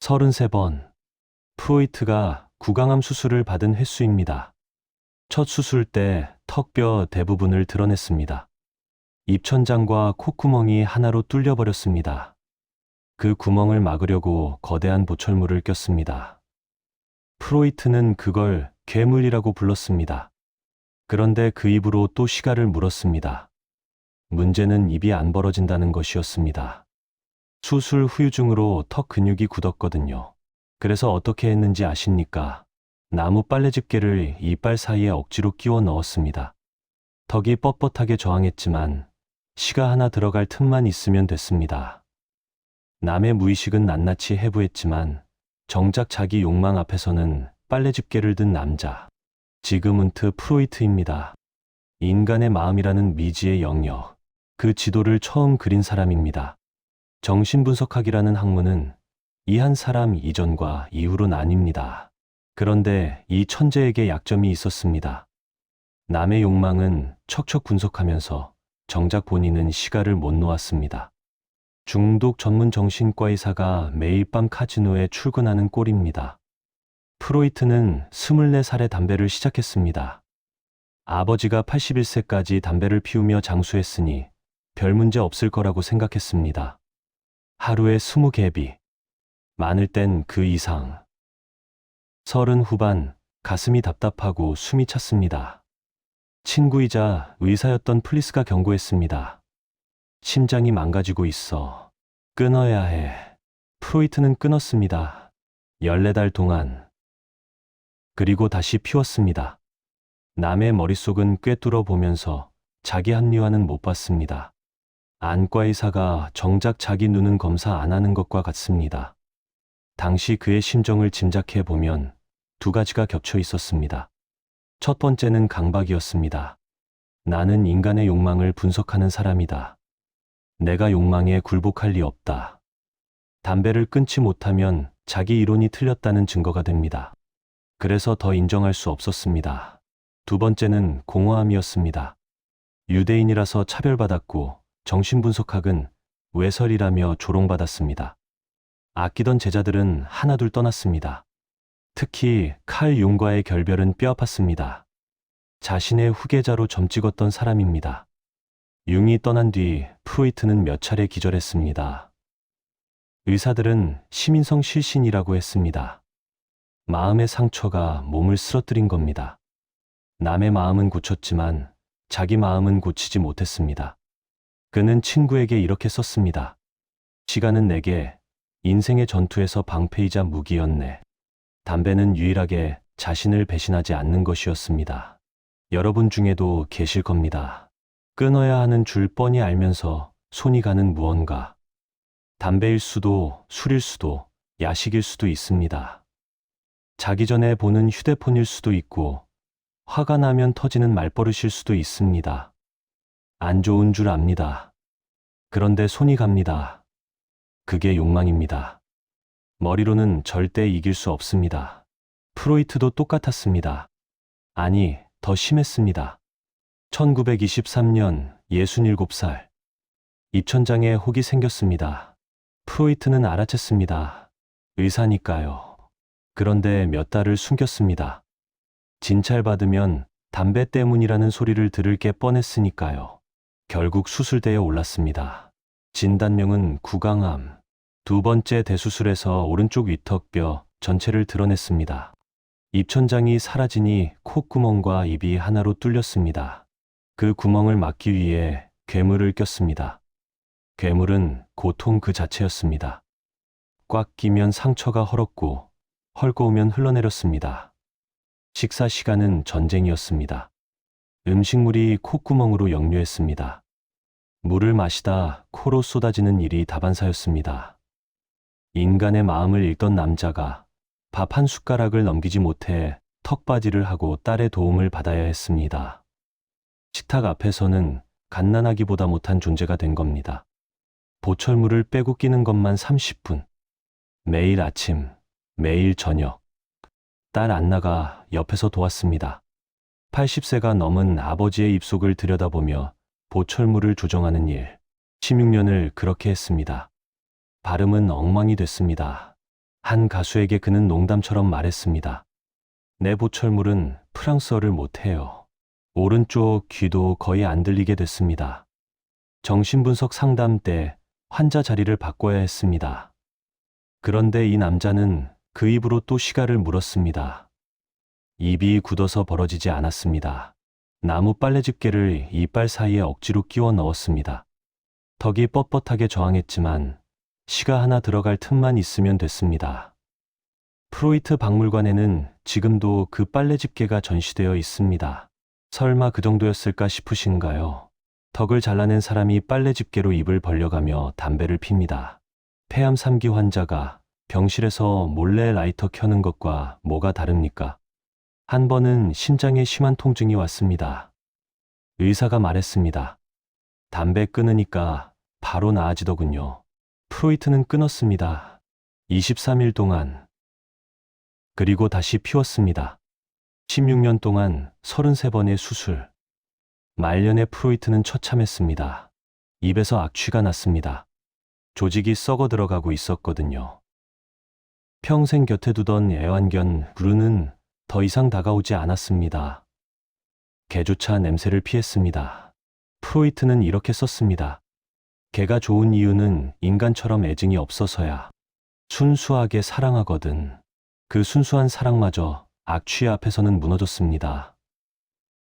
33번. 프로이트가 구강암 수술을 받은 횟수입니다. 첫 수술 때 턱뼈 대부분을 드러냈습니다. 입천장과 콧구멍이 하나로 뚫려버렸습니다. 그 구멍을 막으려고 거대한 보철물을 꼈습니다. 프로이트는 그걸 괴물이라고 불렀습니다. 그런데 그 입으로 또 시가를 물었습니다. 문제는 입이 안 벌어진다는 것이었습니다. 수술 후유증으로 턱 근육이 굳었거든요. 그래서 어떻게 했는지 아십니까? 나무 빨래 집게를 이빨 사이에 억지로 끼워 넣었습니다. 턱이 뻣뻣하게 저항했지만 시가 하나 들어갈 틈만 있으면 됐습니다. 남의 무의식은 낱낱이 해부했지만 정작 자기 욕망 앞에서는 빨래 집게를 든 남자. 지그문트 프로이트입니다. 인간의 마음이라는 미지의 영역. 그 지도를 처음 그린 사람입니다. 정신분석학이라는 학문은 이 한 사람 이전과 이후로 나뉩니다. 그런데 이 천재에게 약점이 있었습니다. 남의 욕망은 척척 분석하면서 정작 본인은 시가를 못 놓았습니다. 중독 전문 정신과 의사가 매일 밤 카지노에 출근하는 꼴입니다. 프로이트는 24살에 담배를 시작했습니다. 아버지가 81세까지 담배를 피우며 장수했으니 별 문제 없을 거라고 생각했습니다. 하루에 20개비. 많을 땐 그 이상. 서른 후반 가슴이 답답하고 숨이 찼습니다. 친구이자 의사였던 플리스가 경고했습니다. 심장이 망가지고 있어. 끊어야 해. 프로이트는 끊었습니다. 14달 동안. 그리고 다시 피웠습니다. 남의 머릿속은 꿰뚫어 보면서 자기 합리화는 못 봤습니다. 안과 의사가 정작 자기 눈은 검사 안 하는 것과 같습니다. 당시 그의 심정을 짐작해 보면 두 가지가 겹쳐 있었습니다. 첫 번째는 강박이었습니다. 나는 인간의 욕망을 분석하는 사람이다. 내가 욕망에 굴복할 리 없다. 담배를 끊지 못하면 자기 이론이 틀렸다는 증거가 됩니다. 그래서 더 인정할 수 없었습니다. 두 번째는 공허함이었습니다. 유대인이라서 차별받았고 정신분석학은 외설이라며 조롱받았습니다. 아끼던 제자들은 하나둘 떠났습니다. 특히 칼 융과의 결별은 뼈아팠습니다. 자신의 후계자로 점찍었던 사람입니다. 융이 떠난 뒤 프로이트는 몇 차례 기절했습니다. 의사들은 시민성 실신이라고 했습니다. 마음의 상처가 몸을 쓰러뜨린 겁니다. 남의 마음은 고쳤지만 자기 마음은 고치지 못했습니다. 그는 친구에게 이렇게 썼습니다. 시간은 내게 인생의 전투에서 방패이자 무기였네. 담배는 유일하게 자신을 배신하지 않는 것이었습니다. 여러분 중에도 계실 겁니다. 끊어야 하는 줄 뻔히 알면서 손이 가는 무언가. 담배일 수도 술일 수도 야식일 수도 있습니다. 자기 전에 보는 휴대폰일 수도 있고 화가 나면 터지는 말버릇일 수도 있습니다. 안 좋은 줄 압니다. 그런데 손이 갑니다. 그게 욕망입니다. 머리로는 절대 이길 수 없습니다. 프로이트도 똑같았습니다. 아니, 더 심했습니다. 1923년 67살. 입천장에 혹이 생겼습니다. 프로이트는 알아챘습니다. 의사니까요. 그런데 몇 달을 숨겼습니다. 진찰받으면 담배 때문이라는 소리를 들을 게 뻔했으니까요. 결국 수술대에 올랐습니다. 진단명은 구강암. 두 번째 대수술에서 오른쪽 위턱뼈 전체를 드러냈습니다. 입천장이 사라지니 콧구멍과 입이 하나로 뚫렸습니다. 그 구멍을 막기 위해 괴물을 꼈습니다. 괴물은 고통 그 자체였습니다. 꽉 끼면 상처가 헐었고 헐거우면 흘러내렸습니다. 식사 시간은 전쟁이었습니다. 음식물이 콧구멍으로 역류했습니다. 물을 마시다 코로 쏟아지는 일이 다반사였습니다. 인간의 마음을 읽던 남자가 밥 한 숟가락을 넘기지 못해 턱받이를 하고 딸의 도움을 받아야 했습니다. 식탁 앞에서는 갓난아기보다 못한 존재가 된 겁니다. 보철물을 빼고 끼는 것만 30분. 매일 아침, 매일 저녁. 딸 안나가 옆에서 도왔습니다. 80세가 넘은 아버지의 입속을 들여다보며 보철물을 조정하는 일. 16년을 그렇게 했습니다. 발음은 엉망이 됐습니다. 한 가수에게 그는 농담처럼 말했습니다. 내 보철물은 프랑스어를 못해요. 오른쪽 귀도 거의 안 들리게 됐습니다. 정신분석 상담 때 환자 자리를 바꿔야 했습니다. 그런데 이 남자는 그 입으로 또 시가를 물었습니다. 입이 굳어서 벌어지지 않았습니다. 나무 빨래 집게를 이빨 사이에 억지로 끼워 넣었습니다. 턱이 뻣뻣하게 저항했지만 시가 하나 들어갈 틈만 있으면 됐습니다. 프로이트 박물관에는 지금도 그 빨래 집게가 전시되어 있습니다. 설마 그 정도였을까 싶으신가요? 턱을 잘라낸 사람이 빨래 집게로 입을 벌려가며 담배를 핍니다. 폐암 3기 환자가 병실에서 몰래 라이터 켜는 것과 뭐가 다릅니까? 한 번은 심장에 심한 통증이 왔습니다. 의사가 말했습니다. 담배 끊으니까 바로 나아지더군요. 프로이트는 끊었습니다. 23일 동안. 그리고 다시 피웠습니다. 16년 동안 33번의 수술. 말년에 프로이트는 처참했습니다. 입에서 악취가 났습니다. 조직이 썩어 들어가고 있었거든요. 평생 곁에 두던 애완견 루는 더 이상 다가오지 않았습니다. 개조차 냄새를 피했습니다. 프로이트는 이렇게 썼습니다. 개가 좋은 이유는 인간처럼 애증이 없어서야. 순수하게 사랑하거든. 그 순수한 사랑마저 악취 앞에서는 무너졌습니다.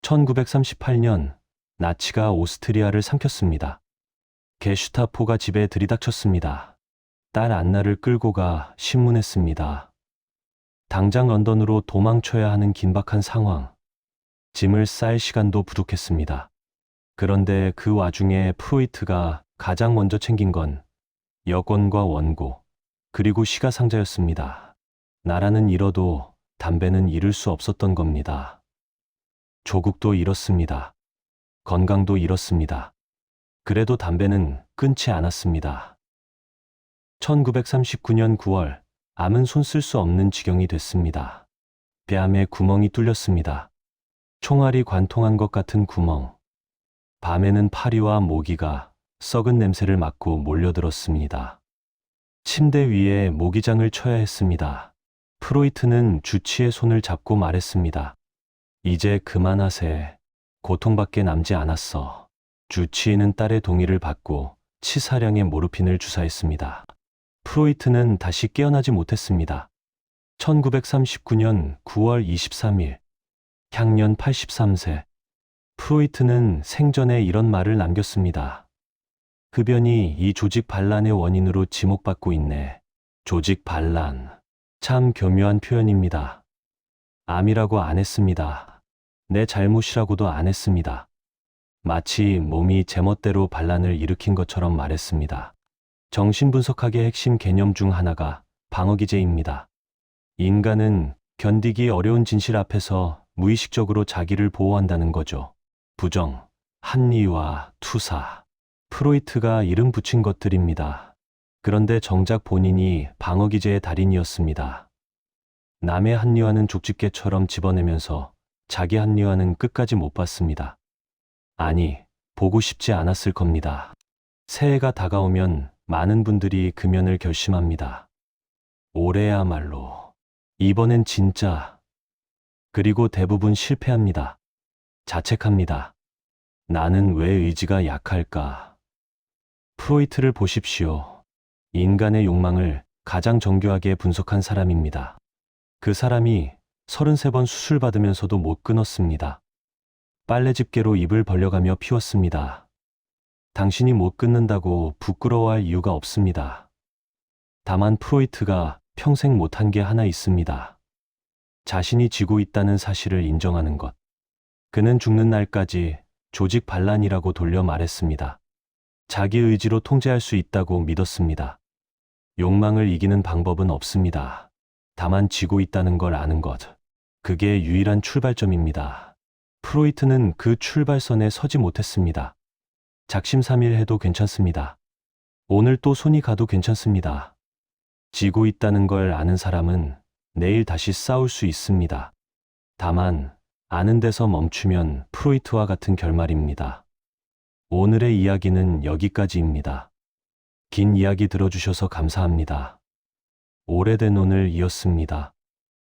1938년 나치가 오스트리아를 삼켰습니다. 게슈타포가 집에 들이닥쳤습니다. 딸 안나를 끌고 가 신문했습니다. 당장 런던으로 도망쳐야 하는 긴박한 상황. 짐을 쌀 시간도 부족했습니다. 그런데 그 와중에 프로이트가 가장 먼저 챙긴 건 여권과 원고, 그리고 시가상자였습니다. 나라는 잃어도 담배는 잃을 수 없었던 겁니다. 조국도 잃었습니다. 건강도 잃었습니다. 그래도 담배는 끊지 않았습니다. 1939년 9월, 암은 손쓸 수 없는 지경이 됐습니다. 뺨에 구멍이 뚫렸습니다. 총알이 관통한 것 같은 구멍. 밤에는 파리와 모기가 썩은 냄새를 맡고 몰려들었습니다. 침대 위에 모기장을 쳐야 했습니다. 프로이트는 주치의 손을 잡고 말했습니다. 이제 그만하세. 고통밖에 남지 않았어. 주치의는 딸의 동의를 받고 치사량의 모르핀을 주사했습니다. 프로이트는 다시 깨어나지 못했습니다. 1939년 9월 23일, 향년 83세. 프로이트는 생전에 이런 말을 남겼습니다. 흡연이 이 조직 반란의 원인으로 지목받고 있네. 조직 반란. 참 교묘한 표현입니다. 암이라고 안 했습니다. 내 잘못이라고도 안 했습니다. 마치 몸이 제멋대로 반란을 일으킨 것처럼 말했습니다. 정신분석학의 핵심 개념 중 하나가 방어기제입니다. 인간은 견디기 어려운 진실 앞에서 무의식적으로 자기를 보호한다는 거죠. 부정, 합리화, 투사. 프로이트가 이름 붙인 것들입니다. 그런데 정작 본인이 방어기제의 달인이었습니다. 남의 합리화는 족집게처럼 집어내면서 자기 합리화는 끝까지 못 봤습니다. 아니, 보고 싶지 않았을 겁니다. 새해가 다가오면 많은 분들이 금연을 결심합니다. 올해야말로. 이번엔 진짜. 그리고 대부분 실패합니다. 자책합니다. 나는 왜 의지가 약할까? 프로이트를 보십시오. 인간의 욕망을 가장 정교하게 분석한 사람입니다. 그 사람이 33번 수술받으면서도 못 끊었습니다. 빨래 집게로 입을 벌려가며 피웠습니다. 당신이 못 끊는다고 부끄러워할 이유가 없습니다. 다만 프로이트가 평생 못한 게 하나 있습니다. 자신이 지고 있다는 사실을 인정하는 것. 그는 죽는 날까지 조직 반란이라고 돌려 말했습니다. 자기 의지로 통제할 수 있다고 믿었습니다. 욕망을 이기는 방법은 없습니다. 다만 지고 있다는 걸 아는 것. 그게 유일한 출발점입니다. 프로이트는 그 출발선에 서지 못했습니다. 작심삼일 해도 괜찮습니다. 오늘 또 손이 가도 괜찮습니다. 지고 있다는 걸 아는 사람은 내일 다시 싸울 수 있습니다. 다만, 아는 데서 멈추면 프로이트와 같은 결말입니다. 오늘의 이야기는 여기까지입니다. 긴 이야기 들어주셔서 감사합니다. 오래된 운을 이었습니다.